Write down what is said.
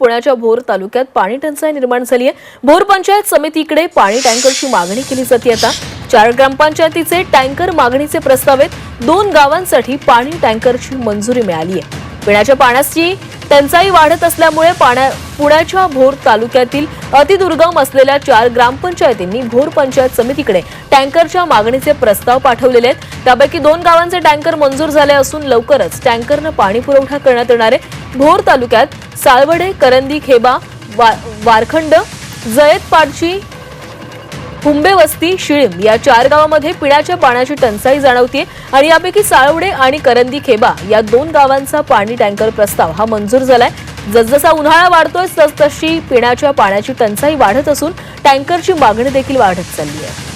पुण्याच्या भोर तालुक्यात पाणी टंचाई निर्माण झाली आहे. भोर पंचायत समितीकडे पाणी टँकरची मागणी केली जाते आता. चार ग्रामपंचायतीचे टँकर मागणीचे प्रस्ताव आहेत. दोन गावांसाठी पाणी टँकरची मंजुरी मिळाली आहे. पिण्याच्या पाण्याची टंचाई वाढत असल्यामुळे पाण्या पुण्याच्या भोर तालुक्यातील अतिदुर्गम असलेल्या चार ग्रामपंचायतींनी भोर पंचायत समितीकडे टँकरच्या मागणीचे प्रस्ताव पाठवलेले आहेत. त्यापैकी दोन गावांचे टँकर मंजूर झाले असून लवकरच टँकरनं पाणी पुरवठा करण्यात येणार आहे. भोर तालुक्यात साळवडे करंदी खेबा वा- वारखंड जयतपाडची कुंबे वस्ती या चार गावामध्ये पिण्याच्या पाण्याची टंचाई जाणवतीये आणि यापैकी साळवडे आणि करंदी खेबा या दोन गावांचा पाणी टँकर प्रस्ताव हा मंजूर झालाय. जसजसा उन्हाळा वाढतोय तसतशी पिण्याच्या पाण्याची टंचाई वाढत असून टँकरची मागणी देखील वाढत चालली आहे